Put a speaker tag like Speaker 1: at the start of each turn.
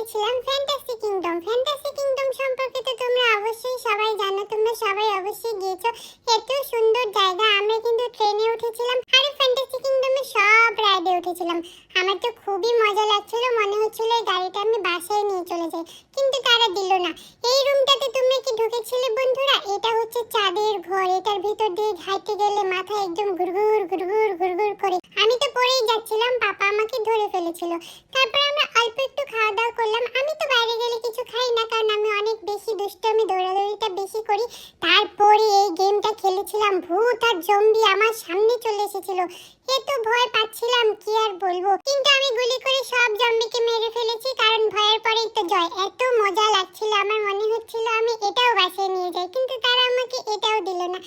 Speaker 1: গিয়েছিলাম fantasy kingdom fantasy kingdom সম্পর্কে তো তোমরা অবশ্যই সবাই জানো, তোমরা সবাই অবশ্যই গিয়েছো। এত সুন্দর জায়গা, আমরা কিন্তু ট্রেনে উঠেছিলাম। আর ফ্যান্টাসি কিংডমে সব রাইডে উঠেছিলাম। আমার তো খুবই মজা লাগছিল, মনে হচ্ছিল এই গাড়িটা আমি বাসায় নিয়ে চলে যাই। কিন্তু তারা দিল না। এই রুমটাতে তোমরা কি ঢুকেছিলে বন্ধুরা? এটা হচ্ছে চাঁদের ঘর। এটার ভিতর দিয়ে হাঁটতে গেলে মাথা একদম ঘুরঘুর ঘুরঘুর ঘুরঘুর করে। আমি তো পরেই যাচ্ছিলাম, পাপা আমাকে ধরে ফেলেছিল। অল্প একটু খাওয়া দাওয়া করলাম। আমি তো বাইরে গেলে কিছু খাই না, কারণ আমি অনেক বেশি দুষ্ট আমি দৌড়াদৌড়িটা বেশি করি। তারপরে এই গেমটা খেলেছিলাম, ভূত আর জম্বি আমার সামনে চলে এসেছিল। এত ভয় পাচ্ছিলাম, কি আর বলব? কিন্তু আমি গুলি করে সব জম্বিকে মেরে ফেলেছি, কারণ ভয়ের পরেই তো জয়। এত মজা লাগছিল, আমার মনে হচ্ছিল আমি এটাও বাসায় নিয়ে যাই, কিন্তু তারা আমাকে এটাও দিল না।